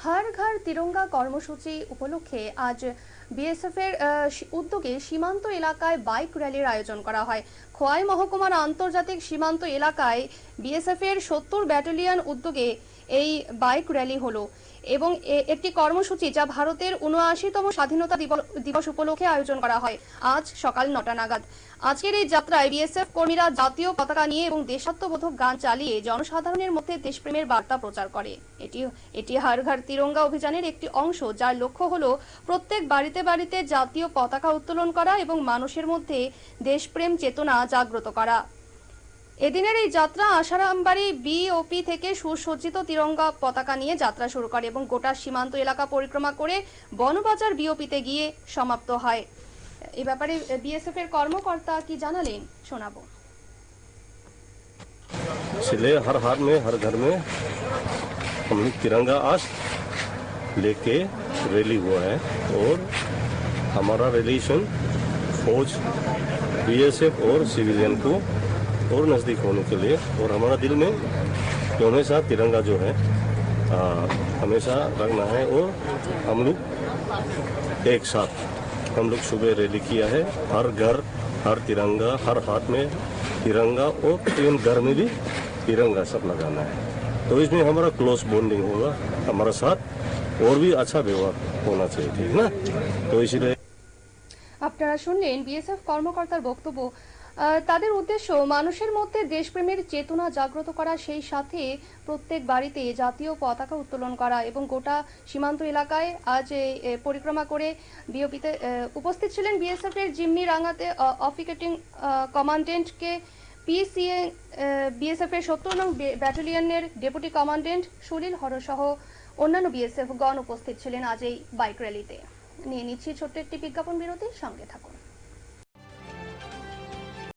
হর ঘর তিরঙ্গা কর্মসূচি উপলক্ষে আজ বিএসএফ এর আহ, সী- উদ্যোগে সীমান্ত এলাকায় বাইক র্যালির আয়োজন করা হয়। খোয়াই মহকুমার আন্তর্জাতিক সীমান্ত এলাকায় বিএসএফ এর সত্তর ব্যাটালিয়ন উদ্যোগে এই বাইক র্যালি হলো এবং একটি কর্মসূচি যা ভারতের উনআশিতম স্বাধীনতা দিবস উপলক্ষে আয়োজন করা হয় আজ সকাল নটা নাগাদ। আজকের এই যাত্রায় বিএসএফ কর্মীরা জাতীয় পতাকা নিয়ে এবং দেশাত্মবোধক গান চালিয়ে জনসাধারণের মধ্যে দেশপ্রেমের বার্তা প্রচার করে। এটি এটি হর ঘর তিরঙ্গা অভিযানের একটি অংশ, যার লক্ষ্য হলো প্রত্যেক বাড়িতে বাড়িতে জাতীয় পতাকা উত্তোলন করা এবং মানুষের মধ্যে দেশপ্রেম চেতনা জাগ্রত করা। এদিনের এই যাত্রা আশারামবাড়ি বিওপি থেকে সুসজ্জিত তিরঙ্গা পতাকা নিয়ে যাত্রা শুরু করে এবং গোটা সীমান্ত এলাকা পরিক্রমা করে বনবাজার বিওপিতে গিয়ে সমাপ্ত হয় এ ব্যাপারে বিএসএফ এর কর্মকর্তা কি জানালেন শোনাবো इसलिए हर हाथ में हर घर में हम लोग तिरंगा आज लेके रैली हुआ है और हमारा रिलेशन फौज बीएसएफ और सिविलियन को और नज़दीक होने के लिए और हमारा दिल में कि हमेशा तिरंगा जो है आ, हमेशा रखना है और हम लोग एक साथ हम लोग सुबह रैली किया है हर घर हर तिरंगा हर हाथ में तिरंगा और तीन घर में भी तिरंगा सब लगाना है तो इसमें हमारा क्लोज बॉन्डिंग होगा हमारा साथ और भी अच्छा व्यवहार होना चाहिए ठीक ना तो इसीलिए আপনারা শুনলেন বিএসএফ কর্মকর্তার বক্তব্য আহ, তাদের উদ্দেশ্য মানুষের মধ্যে দেশপ্রেমের চেতনা জাগ্রত করা, সেই সাথে প্রত্যেক বাড়িতে জাতীয় পতাকা উত্তোলন করা এবং গোটা সীমান্ত এলাকায় আজ পরিক্রমা করে বিওপিতে উপস্থিত ছিলেন বিএসএফ এর জিমনি রাঙাতে অফিকেটিং কমান্ডেন্টকে পিসিএ বিএসএফ এর সত্তর নং ব্যাটালিয়নের ডেপুটি কমান্ডেন্ট সুনীল হর সহ অন্যান্য বিএসএফ গণ উপস্থিত ছিলেন আজ এই বাইক র্যালিতে। নিয়ে নিচ্ছি ছোট্ট একটি বিজ্ঞাপন বিরতি সঙ্গে থাকুন।